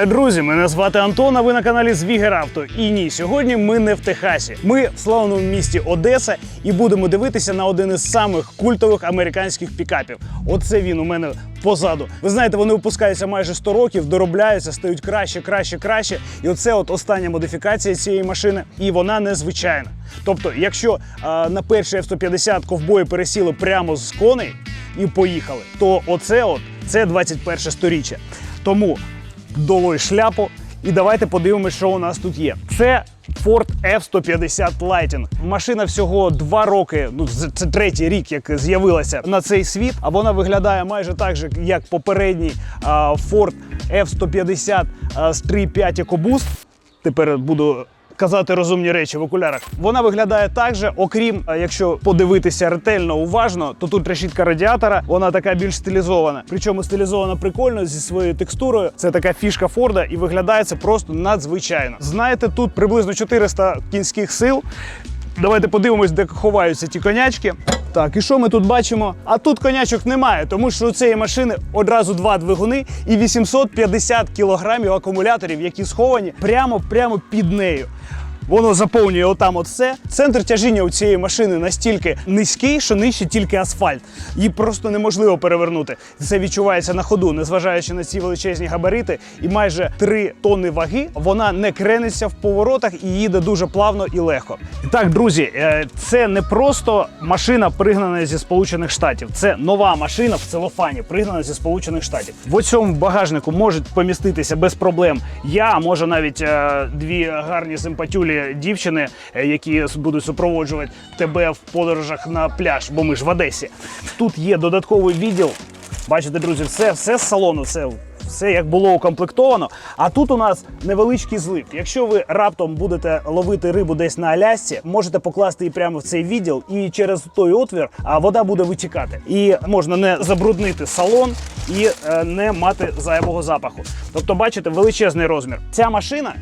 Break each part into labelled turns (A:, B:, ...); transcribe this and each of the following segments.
A: Вітаю, друзі! Мене звати Антон, а ви на каналі Звігер Авто. І ні, сьогодні ми не в Техасі. Ми в славному місті Одеса і будемо дивитися на один із самих культових американських пікапів. Оце він у мене позаду. Ви знаєте, вони випускаються майже 100 років, доробляються, стають краще, краще, краще. І оце от остання модифікація цієї машини, і вона незвичайна. Тобто, якщо а, на перший F-150 ковбої пересіли прямо з коней і поїхали, то оце от це 21 сторіччя. Тому долой шляпу. І давайте подивимося, що у нас тут є. Це Ford F-150 Lightning. Машина всього два роки. Ну це третій рік, як з'явилася на цей світ. А вона виглядає майже так же, як попередній Ford F-150 а, з 3.5 EcoBoost. Тепер буду казати розумні речі в окулярах. Вона виглядає так же, окрім, якщо подивитися ретельно уважно, то тут решітка радіатора, вона така більш стилізована. Причому стилізована прикольно зі своєю текстурою. Це така фішка Форда, і виглядає це просто надзвичайно. Знаєте, тут приблизно 400 кінських сил. Давайте подивимось, де ховаються ті конячки. Так, і що ми тут бачимо? А тут конячок немає, тому що у цієї машини одразу два двигуни і 850 кілограмів акумуляторів, які сховані прямо прямо під нею. Воно заповнює отам от все. Центр тяжіння у цієї машини настільки низький, що нижче тільки асфальт. Її просто неможливо перевернути. Це відчувається на ходу, незважаючи на ці величезні габарити і майже 3 тонни ваги. Вона не крениться в поворотах і їде дуже плавно і легко. І так, друзі, е, це не просто машина пригнана зі Сполучених Штатів. Це нова машина в целофані, пригнана зі Сполучених Штатів. В цьому багажнику можуть поміститися без проблем. Я а може навіть е, дві гарні симпатюлі дівчини, е, які будуть супроводжувати тебе в подорожах на пляж, бо ми ж в Одесі. Тут є додатковий відділ. Бачите, друзі, все, все з салону, все. Все як було укомплектовано. А тут у нас невеличкий злив. Якщо ви раптом будете ловити рибу десь на Алясці, можете покласти її прямо в цей відділ, і через той отвір вода буде витікати. І можна не забруднити салон і е, не мати зайвого запаху. Тобто, бачите, величезний розмір. Ця машина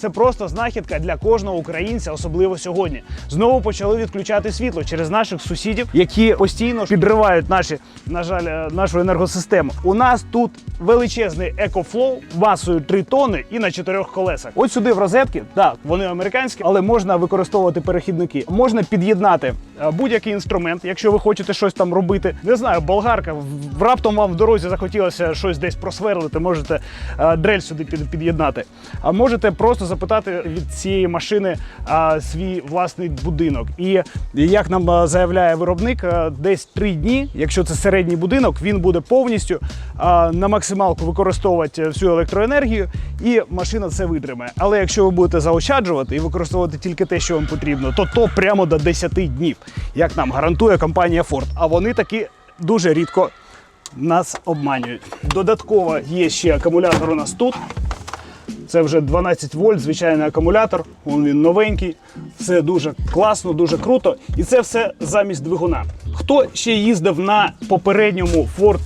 A: це просто знахідка для кожного українця, особливо сьогодні. Знову почали відключати світло через наших сусідів, які постійно підривають наші, на жаль, е, нашу енергосистему. У нас тут величезний екофлоу масою 3 тонни і на чотирьох колесах. От сюди в розетки, так, вони американські, але можна використовувати перехідники. Можна під'єднати е, будь-який інструмент, якщо ви хочете щось там робити. Не знаю, болгарка, раптом вам в дорозі захотілося щось десь просверлити, можете е, дрель сюди під- під'єднати. А можете просто запитати від цієї машини а, свій власний будинок. І як нам заявляє виробник, десь три дні, якщо це середній будинок, він буде повністю а, на максималку використовувати всю електроенергію, і машина це витримає. Але якщо ви будете заощаджувати і використовувати тільки те, що вам потрібно, то то прямо до 10 днів, як нам гарантує компанія Ford. А вони таки дуже рідко нас обманюють. Додатково є ще акумулятор у нас тут. Це вже 12 вольт, звичайний акумулятор. Вон він новенький. Все дуже класно, дуже круто. І це все замість двигуна. Хто ще їздив на попередньому Ford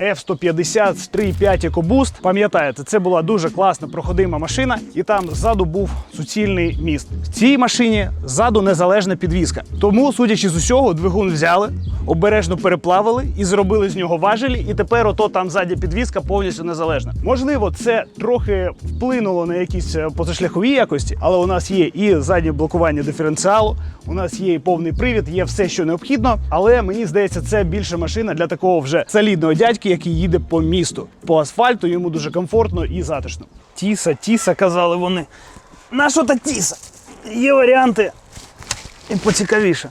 A: F-150 з 3.5 EcoBoost, пам'ятаєте, це була дуже класна проходима машина, і там ззаду був суцільний міст. В цій машині ззаду незалежна підвізка. Тому, судячи з усього, двигун взяли, обережно переплавили і зробили з нього важелі. І тепер ото там ззаді підвізка повністю незалежна. Можливо, це трохи вплинуло на якісь е, позашляхові якості, але у нас є і заднє блокування диференціалу, у нас є і повний привід, є все, що необхідно. Але мені здається, це більше машина для такого вже солідного дядьки, який їде по місту. По асфальту йому дуже комфортно і затишно. Тіса, тіса, казали вони. На що та тіса? Є варіанти і поцікавіше.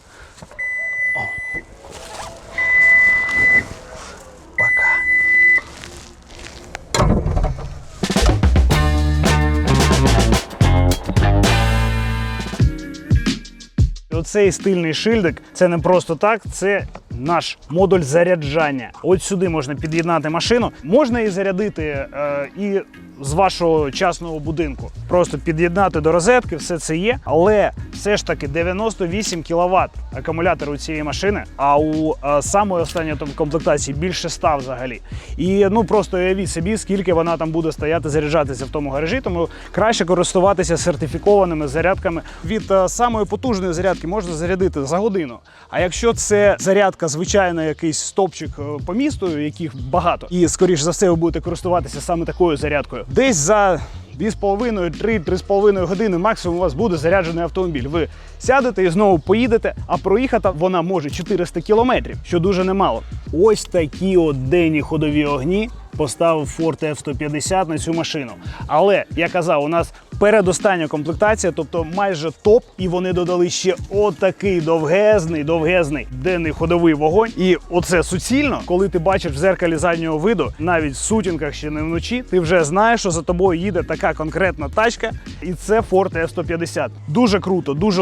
A: Оцей стильний шильдик це не просто так, це наш модуль заряджання. От сюди можна під'єднати машину. Можна її зарядити е, і з вашого частного будинку. Просто під'єднати до розетки, все це є. Але все ж таки 98 кВт акумулятор у цієї машини, а у е, самої останньої там комплектації більше 100 взагалі. І ну просто уявіть собі, скільки вона там буде стояти, заряджатися в тому гаражі. Тому краще користуватися сертифікованими зарядками. Від е, самої потужної зарядки можна зарядити за годину. А якщо це зарядка, звичайно, якийсь стопчик е, по місту, яких багато, і скоріш за все ви будете користуватися саме такою зарядкою, Десь за 2,5-3-3,5 години максимум у вас буде заряджений автомобіль. Ви сядете і знову поїдете, а проїхати вона може 400 кілометрів, що дуже немало. Ось такі от денні ходові огні поставив Ford F-150 на цю машину. Але я казав, у нас передостання комплектація, тобто майже топ, і вони додали ще отакий довгезний, довгезний денний ходовий вогонь. І оце суцільно, коли ти бачиш в зеркалі заднього виду, навіть в сутінках ще не вночі, ти вже знаєш, що за тобою їде така конкретна тачка, і це Ford F-150. Дуже круто, дуже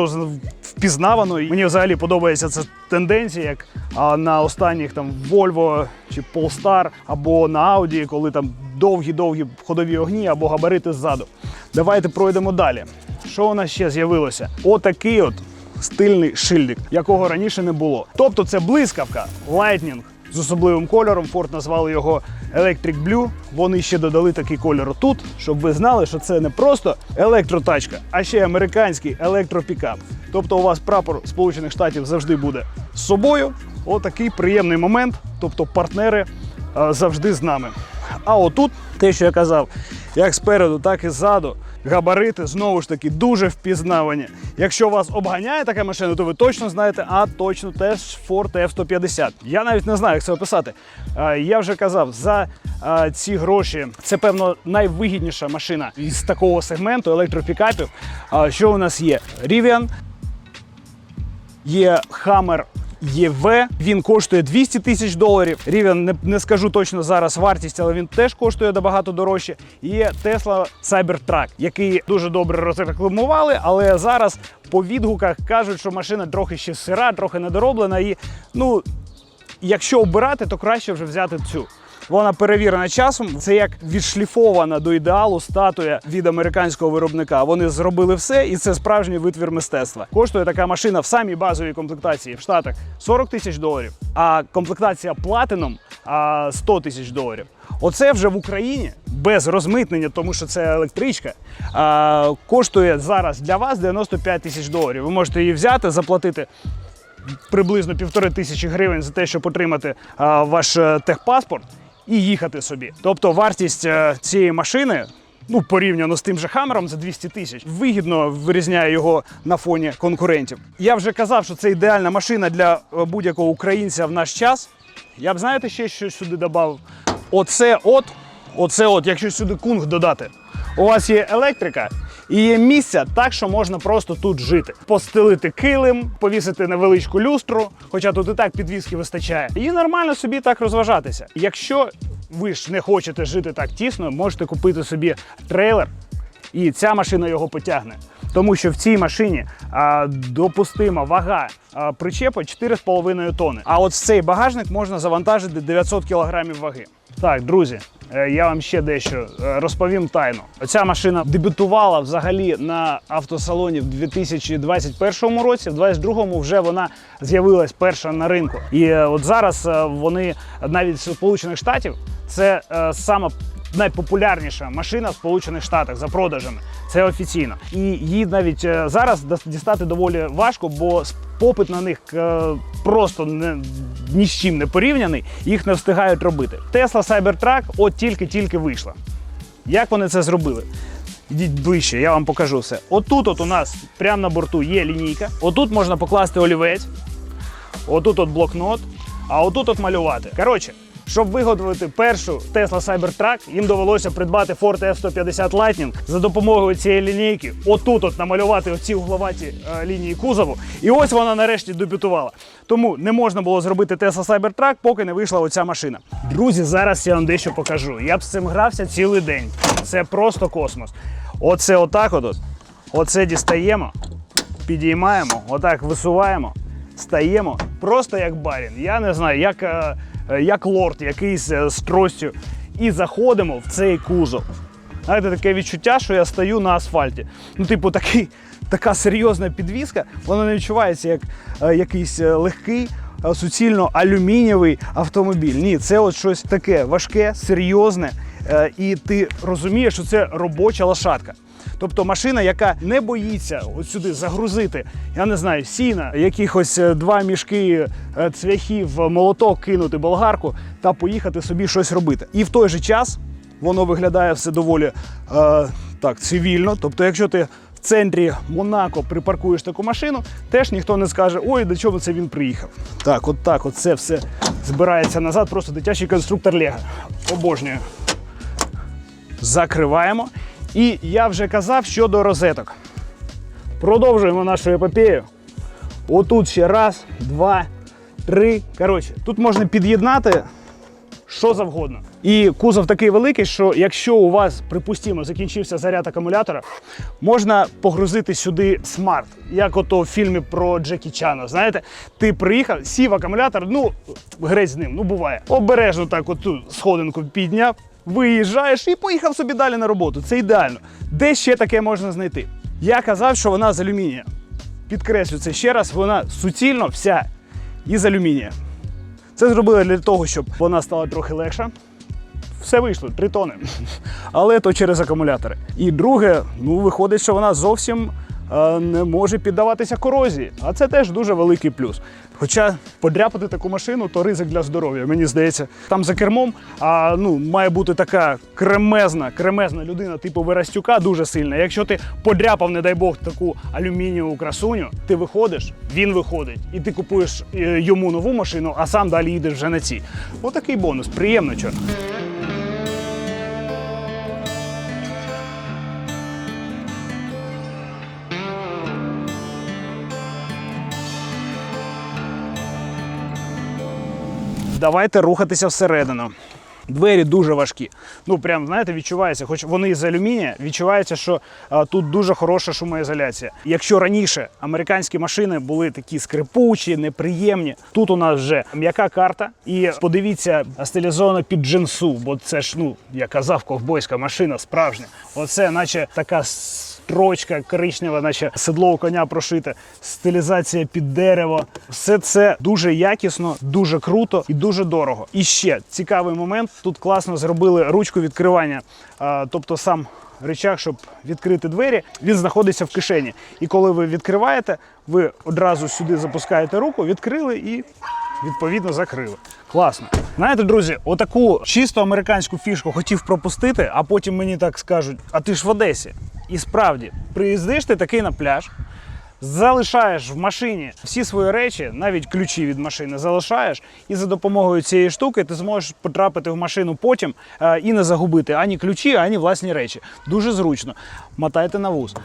A: впізнавано. Мені взагалі подобається ця тенденція, як на останніх там Volvo чи Polestar або на Audi, коли там довгі-довгі ходові огні або габарити ззаду. Давайте пройдемо далі. Що у нас ще з'явилося? Отакий от стильний шильдик, якого раніше не було. Тобто це блискавка Lightning з особливим кольором. Ford назвали його Electric Blue. Вони ще додали такий кольор тут, щоб ви знали, що це не просто електротачка, а ще й американський електропікап. Тобто у вас прапор Сполучених Штатів завжди буде з собою. Отакий приємний момент. Тобто партнери е, завжди з нами. А отут, те, що я казав, як спереду, так і ззаду. Габарити знову ж таки дуже впізнавані. Якщо вас обганяє така машина, то ви точно знаєте, а точно теж Ford F-150. Я навіть не знаю, як це описати. Я вже казав, за ці гроші це певно найвигідніша машина із такого сегменту електропікапів. Що у нас є? Rivian, є Hammer ЄВ. Він коштує 200 тисяч доларів. Рівен не, не скажу точно зараз вартість, але він теж коштує набагато дорожче. Є Tesla Cybertruck, який дуже добре розрекламували, але зараз по відгуках кажуть, що машина трохи ще сира, трохи недороблена. І ну, якщо обирати, то краще вже взяти цю. Вона перевірена часом. Це як відшліфована до ідеалу статуя від американського виробника. Вони зробили все, і це справжній витвір мистецтва. Коштує така машина в самій базовій комплектації в Штатах 40 тисяч доларів, а комплектація платином а, 100 тисяч доларів. Оце вже в Україні без розмитнення, тому що це електричка, а, коштує зараз для вас 95 тисяч доларів. Ви можете її взяти, заплатити приблизно півтори тисячі гривень за те, щоб отримати а, ваш е, техпаспорт і їхати собі. Тобто вартість е, цієї машини. Ну, порівняно з тим же Хаммером за 200 тисяч, вигідно вирізняє його на фоні конкурентів. Я вже казав, що це ідеальна машина для е, будь-якого українця в наш час. Я б знаєте, ще щось сюди додав. Оце от, оце от, якщо сюди кунг додати. У вас є електрика і є місця так, що можна просто тут жити. Постелити килим, повісити невеличку люстру, хоча тут і так підвіски вистачає, і нормально собі так розважатися. Якщо ви ж не хочете жити так тісно, можете купити собі трейлер, і ця машина його потягне. Тому що в цій машині а, допустима вага а, причепу 4,5 тонни. А от в цей багажник можна завантажити 900 кілограмів ваги. Так, друзі, е, я вам ще дещо е, розповім тайну. Ця машина дебютувала взагалі на автосалоні в 2021 році. В 2022 вже вона з'явилась перша на ринку. І е, от зараз вони навіть з Сполучених Штатів це саме найпопулярніша машина в Сполучених Штатах за продажами. Це офіційно. І її навіть е, зараз дістати доволі важко, бо попит на них е, просто не, ні з чим не порівняний, їх не встигають робити. Tesla Cybertruck от тільки-тільки вийшла. Як вони це зробили? Йдіть ближче, я вам покажу все. Отут от у нас прямо на борту є лінійка. Отут можна покласти олівець, отут от блокнот, а отут от малювати. Коротше, щоб виготовити першу Tesla Cybertruck, їм довелося придбати Ford F-150 Lightning за допомогою цієї лінійки. Отут от намалювати оці угловаті е, лінії кузову. І ось вона нарешті дебютувала. Тому не можна було зробити Tesla Cybertruck, поки не вийшла оця машина. Друзі, зараз я вам дещо покажу. Я б з цим грався цілий день. Це просто космос. Оце отак от. Оце дістаємо, підіймаємо, отак висуваємо, стаємо просто як барін. Я не знаю, як, е, як лорд, якийсь е, з тростю. І заходимо в цей кузов. Знаєте, таке відчуття, що я стою на асфальті. Ну, типу, такий, така серйозна підвіска, вона не відчувається як е, якийсь е, легкий, е, суцільно алюмінієвий автомобіль. Ні, це от щось таке важке, серйозне, е, і ти розумієш, що це робоча лошадка. Тобто машина, яка не боїться сюди загрузити, я не знаю, сіна, якихось е, два мішки е, цвяхів, молоток кинути болгарку та поїхати собі щось робити. І в той же час воно виглядає все доволі е, так, цивільно. Тобто, якщо ти в центрі Монако припаркуєш таку машину, теж ніхто не скаже, ой, до чого це він приїхав. Так, от так, от це все збирається назад, просто дитячий конструктор Лего. Обожнюю. Закриваємо. І я вже казав щодо розеток. Продовжуємо нашу епопею. Отут ще раз, два, три. Коротше, тут можна під'єднати що завгодно. І кузов такий великий, що якщо у вас, припустимо, закінчився заряд акумулятора, можна погрузити сюди смарт, як ото в фільмі про Джекі Чана. Знаєте, ти приїхав, сів акумулятор, ну грець з ним, ну буває. Обережно так оту сходинку підняв, виїжджаєш і поїхав собі далі на роботу. Це ідеально. Де ще таке можна знайти? Я казав, що вона з алюмінія. Підкреслю це ще раз, вона суцільно вся із алюмінія. Це зробили для того, щоб вона стала трохи легша. Все вийшло, 3 тони. Але то через акумулятори. І друге, ну виходить, що вона зовсім не може піддаватися корозії. А це теж дуже великий плюс. Хоча подряпати таку машину то ризик для здоров'я, мені здається. Там за кермом а, ну, має бути така кремезна, кремезна людина, типу Верастюка, дуже сильна. Якщо ти подряпав, не дай Бог, таку алюмінієву красуню, ти виходиш, він виходить, і ти купуєш е, йому нову машину, а сам далі їдеш вже на цій. Отакий бонус, приємно чорт. Давайте рухатися всередину. Двері дуже важкі. Ну прям знаєте, відчувається, хоч вони з алюмінія, відчувається, що а, тут дуже хороша шумоізоляція. Якщо раніше американські машини були такі скрипучі, неприємні, тут у нас вже м'яка карта. І подивіться, стилізовано під джинсу, бо це ж, ну я казав, ковбойська машина справжня. Оце, наче така строчка коричнева, наче седло у коня прошите, стилізація під дерево. Все це дуже якісно, дуже круто і дуже дорого. І ще цікавий момент: тут класно зробили ручку відкривання, тобто сам. Речах, щоб відкрити двері, він знаходиться в кишені. І коли ви відкриваєте, ви одразу сюди запускаєте руку, відкрили і відповідно закрили. Класно. Знаєте, друзі, отаку чисто американську фішку хотів пропустити, а потім мені так скажуть: а ти ж в Одесі. І справді, приїздиш ти такий на пляж, залишаєш в машині всі свої речі, навіть ключі від машини залишаєш, і за допомогою цієї штуки ти зможеш потрапити в машину потім е, і не загубити ані ключі, ані власні речі. Дуже зручно. Мотайте на вуз.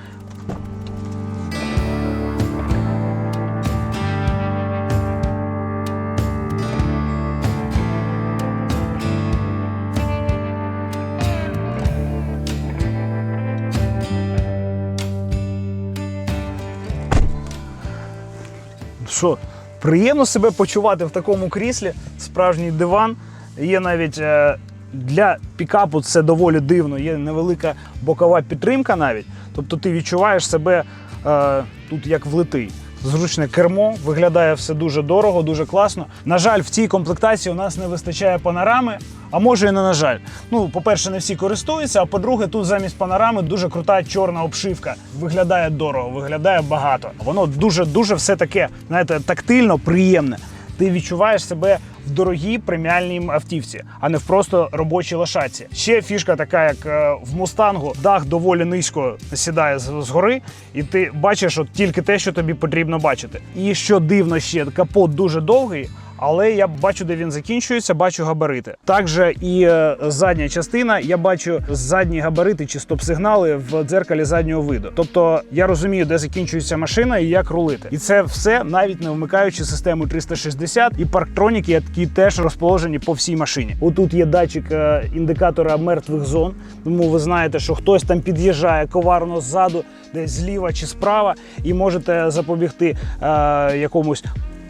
A: Що, приємно себе почувати в такому кріслі, справжній диван. Є навіть е, для пікапу це доволі дивно. Є невелика бокова підтримка навіть. Тобто ти відчуваєш себе е, тут як влитий. Зручне кермо, виглядає все дуже дорого, дуже класно. На жаль, в цій комплектації у нас не вистачає панорами, а може і не на жаль. Ну, по-перше, не всі користуються, а по-друге, тут замість панорами дуже крута чорна обшивка. Виглядає дорого, виглядає багато. Воно дуже-дуже все таке, знаєте, тактильно, приємне. Ти відчуваєш себе в дорогій преміальній автівці, а не в просто робочій лошаці. Ще фішка така, як е, в мустангу, дах доволі низько сідає з- згори, і ти бачиш от тільки те, що тобі потрібно бачити. І що дивно ще, капот дуже довгий. Але я бачу, де він закінчується, бачу габарити. Також і е, задня частина, я бачу задні габарити чи стоп-сигнали в дзеркалі заднього виду. Тобто я розумію, де закінчується машина і як рулити. І це все навіть не вмикаючи систему 360 і парктроніки, які теж розположені по всій машині. Отут є датчик е, індикатора мертвих зон. Тому ви знаєте, що хтось там під'їжджає коварно ззаду, десь зліва чи справа, і можете запобігти е, якомусь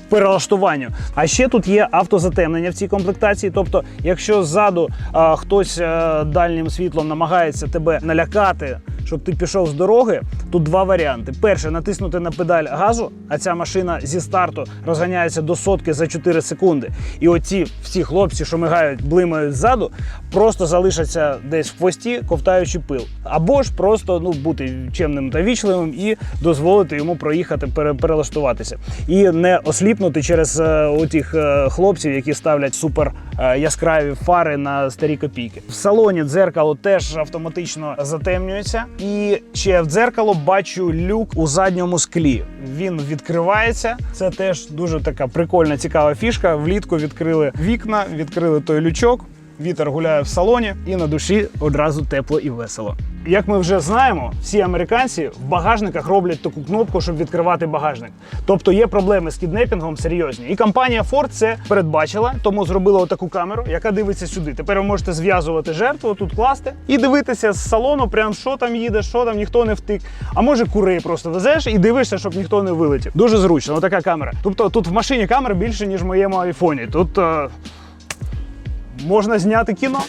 A: перелаштуванню. А ще тут є автозатемнення в цій комплектації. Тобто, якщо ззаду а, хтось а, дальнім світлом намагається тебе налякати щоб ти пішов з дороги, тут два варіанти. Перше, натиснути на педаль газу, а ця машина зі старту розганяється до сотки за 4 секунди. І оці всі хлопці, що мигають, блимають ззаду, просто залишаться десь в хвості, ковтаючи пил. Або ж просто ну, бути чемним та вічливим і дозволити йому проїхати, пере- перелаштуватися. І не осліпнути через е, отих е, хлопців, які ставлять супер е, яскраві фари на старі копійки. В салоні дзеркало теж автоматично затемнюється. І ще в дзеркало бачу люк у задньому склі. Він відкривається. Це теж дуже така прикольна, цікава фішка. Влітку відкрили вікна, відкрили той лючок. Вітер гуляє в салоні, і на душі одразу тепло і весело. Як ми вже знаємо, всі американці в багажниках роблять таку кнопку, щоб відкривати багажник. Тобто є проблеми з кіднепінгом серйозні. І компанія Ford це передбачила, тому зробила отаку камеру, яка дивиться сюди. Тепер ви можете зв'язувати жертву, тут класти і дивитися з салону, прям що там їде, що там ніхто не втик. А може курей просто везеш і дивишся, щоб ніхто не вилетів. Дуже зручно, отака камера. Тобто тут в машині камер більше, ніж в моєму айфоні. Тут е, можна зняти кіно.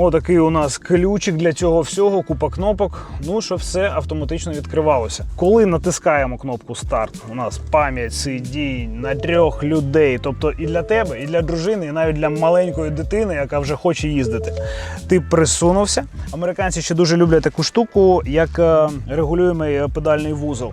A: Отакий у нас ключик для цього всього, купа кнопок. Ну, що все автоматично відкривалося. Коли натискаємо кнопку старт, у нас пам'ять сидінь на трьох людей. Тобто і для тебе, і для дружини, і навіть для маленької дитини, яка вже хоче їздити. Ти присунувся. Американці ще дуже люблять таку штуку, як е, регулюємий е, педальний вузол.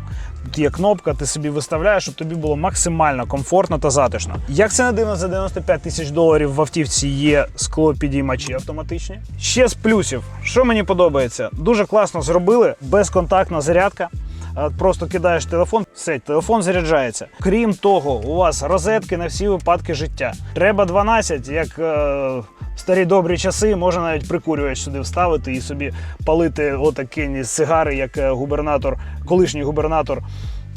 A: Є кнопка, ти собі виставляєш, щоб тобі було максимально комфортно та затишно. Як це не дивно, за 95 тисяч доларів в автівці є склопідіймачі автоматичні. Ще з плюсів, що мені подобається, дуже класно зробили безконтактна зарядка. Е, Просто кидаєш телефон, все, телефон заряджається. Крім того, у вас розетки на всі випадки життя. Треба 12, як е, старі добрі часи, можна навіть прикурювач сюди вставити і собі палити отакі сигари, як е, губернатор, колишній губернатор.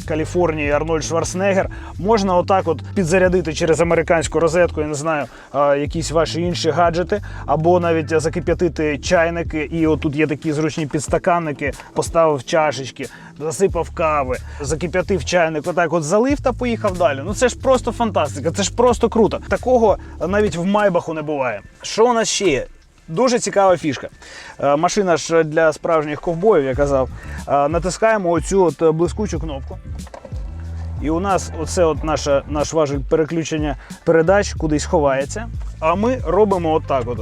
A: Каліфорнії Арнольд Шварценеггер. Можна отак от підзарядити через американську розетку, я не знаю, якісь ваші інші гаджети, або навіть закип'ятити чайники. І отут є такі зручні підстаканники, поставив чашечки, засипав кави, закип'ятив чайник, отак от залив та поїхав далі. Ну це ж просто фантастика, це ж просто круто. Такого навіть в майбаху не буває. Що у нас ще є? Дуже цікава фішка. Е, Машина ж для справжніх ковбоїв, я казав. Е, Натискаємо оцю от блискучу кнопку. І у нас оце от наша, наш важель переключення передач кудись ховається. А ми робимо отак. От.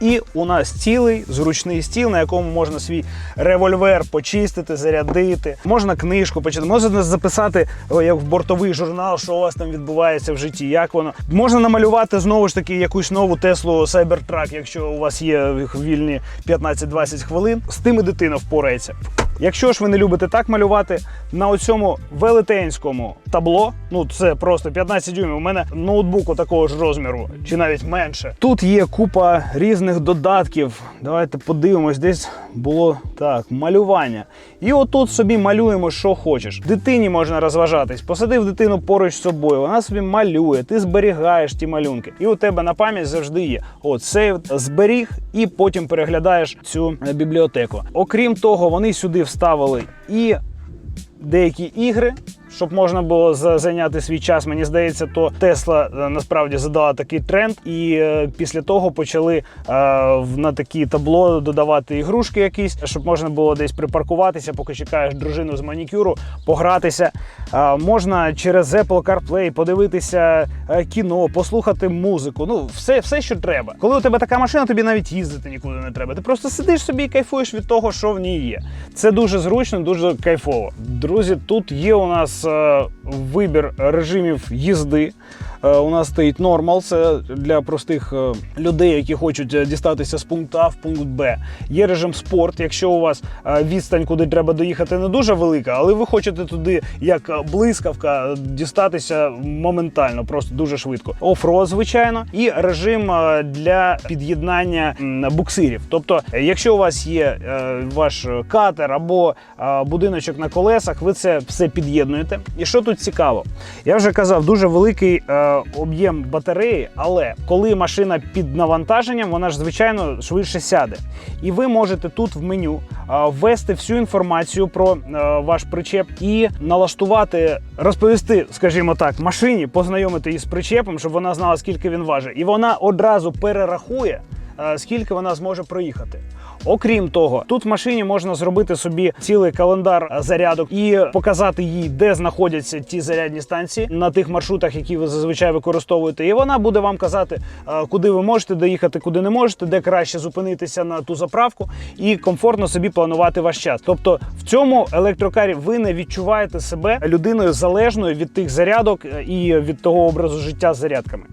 A: І у нас цілий зручний стіл, на якому можна свій револьвер почистити, зарядити. Можна книжку почитати, можна записати як в бортовий журнал, що у вас там відбувається в житті, як воно. Можна намалювати знову ж таки якусь нову Теслу Cybertruck, якщо у вас є вільні 15-20 хвилин. З тим і дитина впорається. Якщо ж ви не любите так малювати, на оцьому велетенському табло, ну це просто 15 дюймів. У мене ноутбук такого ж розміру, чи навіть менше. Тут є купа різних додатків. Давайте подивимось, десь було так, малювання. І отут собі малюємо, що хочеш. Дитині можна розважатись. Посадив дитину поруч з собою, вона собі малює, ти зберігаєш ті малюнки. І у тебе на пам'ять завжди є. От сейв зберіг, і потім переглядаєш цю е, бібліотеку. Окрім того, вони сюди вставили і деякі ігри. Щоб можна було зайняти свій час, мені здається, то Тесла е, насправді задала такий тренд, і е, після того почали е, на такі табло додавати ігрушки якісь, щоб можна було десь припаркуватися, поки чекаєш дружину з манікюру, погратися. Можна через Apple CarPlay подивитися кіно, послухати музику. Ну, все, все, що треба. Коли у тебе така машина, тобі навіть їздити нікуди не треба. Ти просто сидиш собі і кайфуєш від того, що в ній є. Це дуже зручно, дуже кайфово. Друзі, тут є у нас вибір режимів їзди. Е, У нас стоїть нормал, це для простих е, людей, які хочуть е, дістатися з пункту А в пункт Б. Є режим спорт, якщо у вас відстань, куди треба доїхати, не дуже велика, але ви хочете туди, як блискавка, дістатися моментально, просто дуже швидко. Офроз, звичайно, і режим для під'єднання буксирів. Тобто, якщо у вас є ваш катер або будиночок на колесах, ви це все під'єднуєте. І що тут цікаво? Я вже казав, дуже великий об'єм батареї, але коли машина під навантаженням, вона ж звичайно швидше сяде. І ви можете тут в меню ввести всю інформацію про е, ваш причеп і налаштувати, розповісти, скажімо так, машині, познайомити її з причепом, щоб вона знала, скільки він важить. І вона одразу перерахує, е, скільки вона зможе проїхати. Окрім того, тут в машині можна зробити собі цілий календар е, зарядок і показати їй, де знаходяться ті зарядні станції на тих маршрутах, які ви зазвичай використовуєте. І вона буде вам казати, е, куди ви можете доїхати, куди не можете, де краще зупинитися на ту заправку і комфортно собі планувати ваш час. Тобто в цьому електрокарі ви не відчуваєте себе людиною залежною від тих зарядок е, і від того образу життя з зарядками.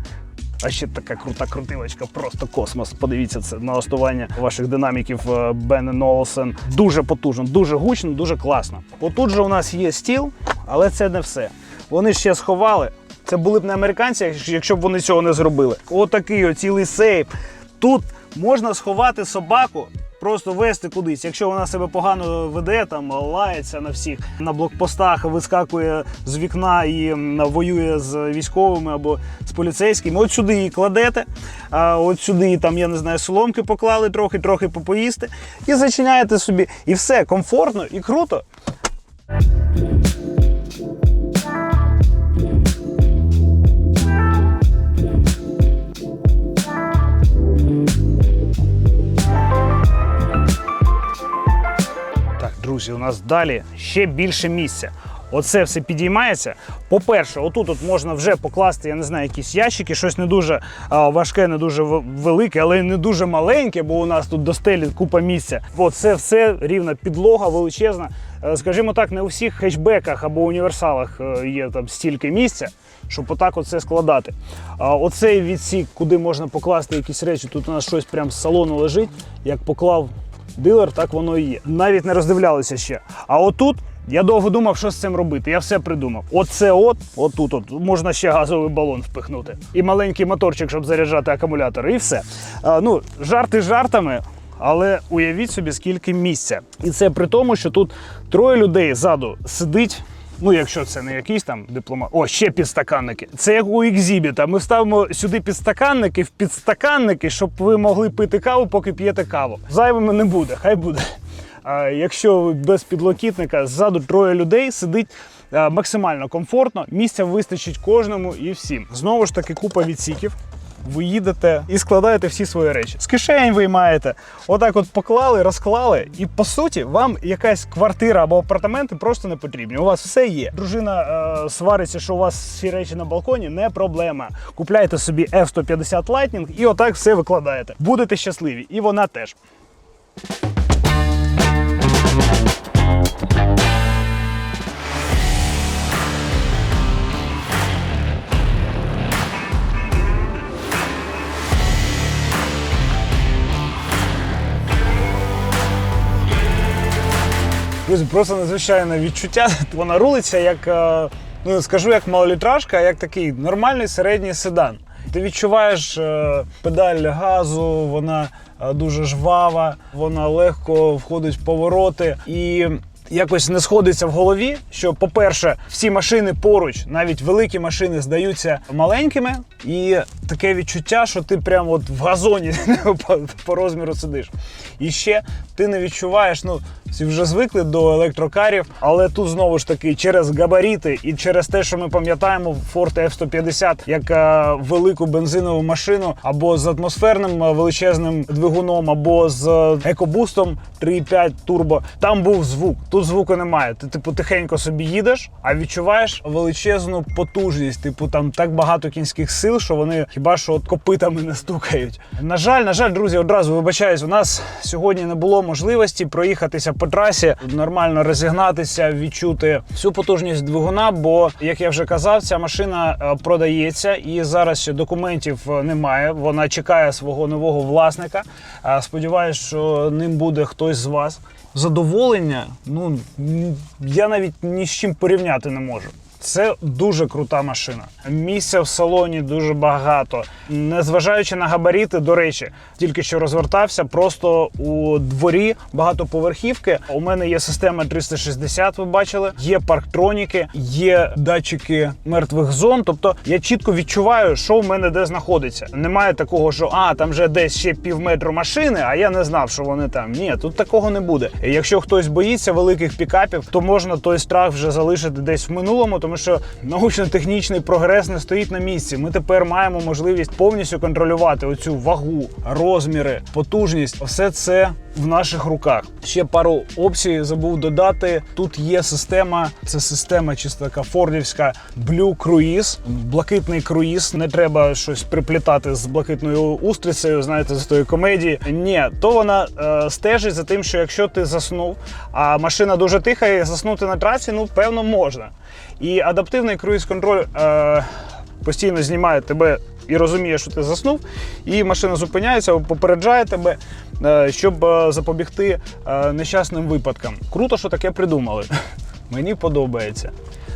A: А ще така крута крутилочка, просто космос. Подивіться це налаштування ваших динаміків Бен Olufsen. Дуже потужно, дуже гучно, дуже класно. Отут же у нас є стіл, але це не все. Вони ще сховали. Це були б не американці, якщо б вони цього не зробили. Отакий от цілий сейф. Тут можна сховати собаку. Просто вести кудись, якщо вона себе погано веде, там лається на всіх на блокпостах, вискакує з вікна і воює з військовими або з поліцейськими. От сюди її кладете, а от сюди там, я не знаю, соломки поклали трохи, трохи попоїсти, і зачиняєте собі. І все комфортно і круто. Друзі, у нас далі ще більше місця. Оце все підіймається. По-перше, отут от можна вже покласти, я не знаю, якісь ящики, щось не дуже важке, не дуже велике, але не дуже маленьке, бо у нас тут до стелі купа місця. От це все рівна підлога величезна. Е, Скажімо так, не у всіх хетчбеках або універсалах е, є там стільки місця, щоб отак оце складати. Оцей відсік, куди можна покласти якісь речі, тут у нас щось прям з салону лежить, як поклав дилер, так воно і є. Навіть не роздивлялися ще. А отут я довго думав, що з цим робити. Я все придумав. Оце от, отут, от можна ще газовий балон впихнути. І маленький моторчик, щоб заряджати акумулятор, і все. А, ну, жарти жартами. Але уявіть собі, скільки місця. І це при тому, що тут троє людей ззаду сидить. Ну, якщо це не якийсь там дипломат. О, ще підстаканники. Це як у екзібіта. Ми ставимо сюди підстаканники в підстаканники, щоб ви могли пити каву, поки п'єте каву. Зайвими не буде, хай буде. А якщо без підлокітника, ззаду троє людей сидить максимально комфортно, місця вистачить кожному і всім. Знову ж таки, купа відсіків. Ви їдете і складаєте всі свої речі. З кишень виймаєте. Отак от поклали, розклали, і по суті вам якась квартира або апартаменти просто не потрібні. У вас все є. Дружина е, свариться, що у вас всі речі на балконі, не проблема. Купляйте собі F-150 Lightning і отак все викладаєте. Будете щасливі, і вона теж. Друзі, просто надзвичайне відчуття. Вона рулиться як, е, ну скажу як малолітражка, а як такий нормальний середній седан. Ти відчуваєш е, педаль газу, вона е, дуже жвава, вона легко входить в повороти і. Якось не сходиться в голові, що, по-перше, всі машини поруч, навіть великі машини, здаються маленькими, і таке відчуття, що ти прямо от в газоні по розміру сидиш. І ще ти не відчуваєш, ну всі вже звикли до електрокарів, але тут знову ж таки через габаріти і через те, що ми пам'ятаємо Ford F-150 як е, велику бензинову машину або з атмосферним е, величезним двигуном, або з е, екобустом 3.5 турбо. Там був звук. Тут звуку немає. Ти типу тихенько собі їдеш, а відчуваєш величезну потужність. Типу там так багато кінських сил, що вони хіба що от копитами не стукають. На жаль, на жаль, друзі, одразу вибачаюсь. У нас сьогодні не було можливості проїхатися по трасі, нормально розігнатися, відчути всю потужність двигуна. Бо, як я вже казав, ця машина е, продається і зараз документів е, немає. Вона чекає свого нового власника. Е, Сподіваюсь, що ним буде хтось з вас. Задоволення, ну я навіть ні з чим порівняти не можу. Це дуже крута машина. Місця в салоні дуже багато. Незважаючи на габаріти, до речі, тільки що розвертався, просто у дворі багатоповерхівки. У мене є система 360, ви бачили, є парктроніки, є датчики мертвих зон. Тобто я чітко відчуваю, що в мене де знаходиться. Немає такого, що а там вже десь ще пів метру машини, а я не знав, що вони там. Ні, тут такого не буде. Якщо хтось боїться великих пікапів, то можна той страх вже залишити десь в минулому, тому що научно-технічний прогрес не стоїть на місці. Ми тепер маємо можливість повністю контролювати оцю вагу, розміри, потужність. Все це в наших руках. Ще пару опцій забув додати. Тут є система, це система чисто така фордівська Blue Cruise, блакитний круїз. Не треба щось приплітати з блакитною устрицею, знаєте, з тої комедії. Ні, то вона е, стежить за тим, що якщо ти заснув, а машина дуже тиха, і заснути на трасі, ну певно можна. І адаптивний круїз-контроль е, постійно знімає тебе і розуміє, що ти заснув, і машина зупиняється, попереджає тебе, е, щоб е, запобігти е, нещасним випадкам. Круто, що таке придумали. Мені подобається.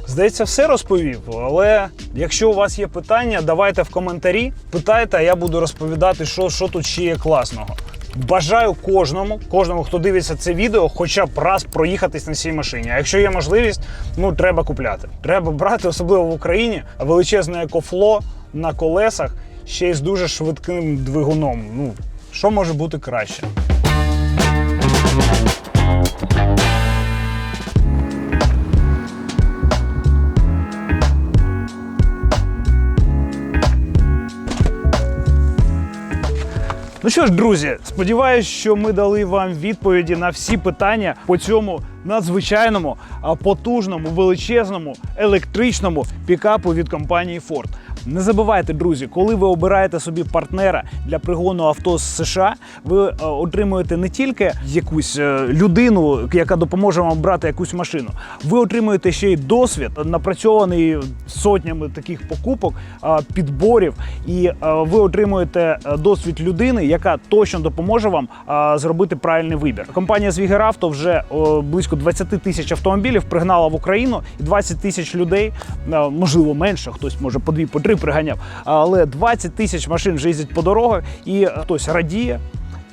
A: Здається, все розповів, але якщо у вас є питання, давайте в коментарі, питайте, а я буду розповідати, що, що тут ще є класного. Бажаю кожному, кожному, хто дивиться це відео, хоча б раз проїхатись на цій машині. А якщо є можливість, ну треба купляти. Треба брати, особливо в Україні, величезне екофло на колесах, ще й з дуже швидким двигуном. Ну що може бути краще? Ну що ж, друзі, сподіваюся, що ми дали вам відповіді на всі питання по цьому надзвичайному, потужному, величезному електричному пікапу від компанії Ford. Не забувайте, друзі, коли ви обираєте собі партнера для пригону авто з США, ви е, отримуєте не тільки якусь е, людину, яка допоможе вам брати якусь машину, ви отримуєте ще й досвід, напрацьований сотнями таких покупок, е, підборів, і ви отримуєте досвід людини, яка точно допоможе вам зробити правильний вибір. Компанія Звігеравто вже близько 20 тисяч автомобілів пригнала в Україну, і 20 тисяч людей, можливо, менше, хтось може по дві, по три приганяв, але 20 тисяч машин вже їздять по дорогах, і е, хтось радіє.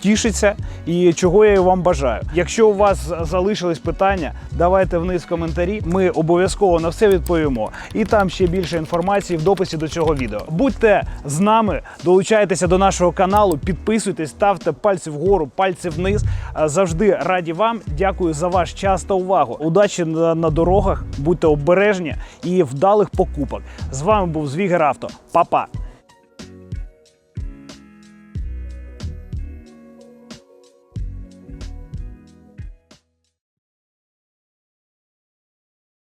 A: Тішиться і чого я вам бажаю. Якщо у вас залишились питання, давайте вниз коментарі. Ми обов'язково на все відповімо. І там ще більше інформації в дописі до цього відео. Будьте з нами, долучайтеся до нашого каналу, підписуйтесь, ставте пальці вгору, пальці вниз. Завжди раді вам. Дякую за ваш час та увагу. Удачі на, дорогах, будьте обережні і вдалих покупок. З вами був Звігер Авто. Па-па!